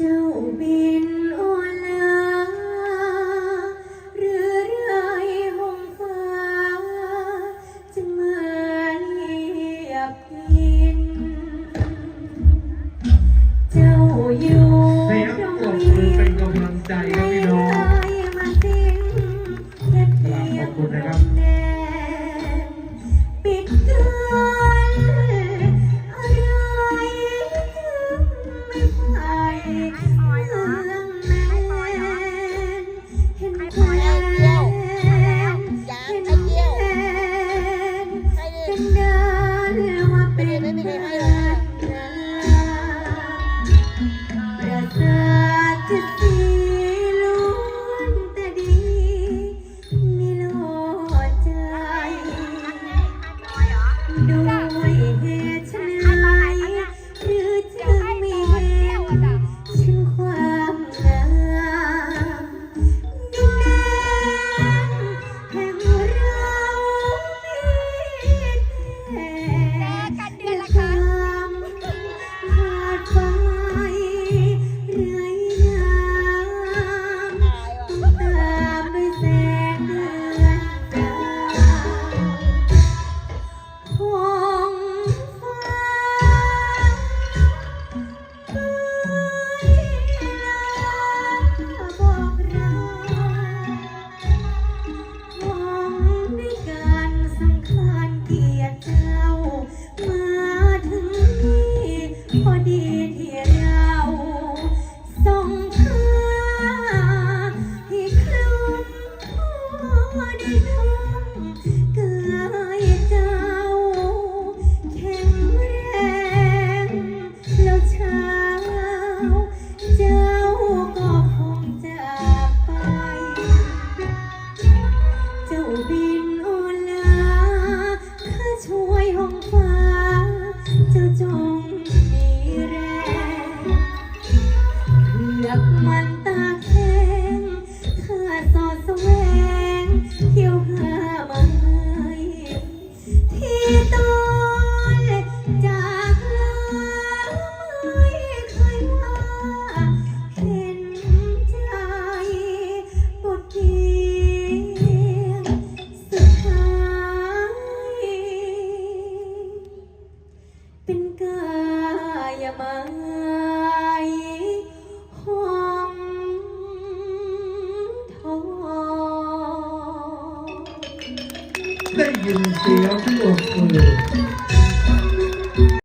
เจ้าบินโอลาเรือเรือหงฟ้าจะมาเรียกกิน เจ้าอยู่ ได้ทำ เป็นกายไม้หอมทองได้ยินเสียงที่อบอุ่น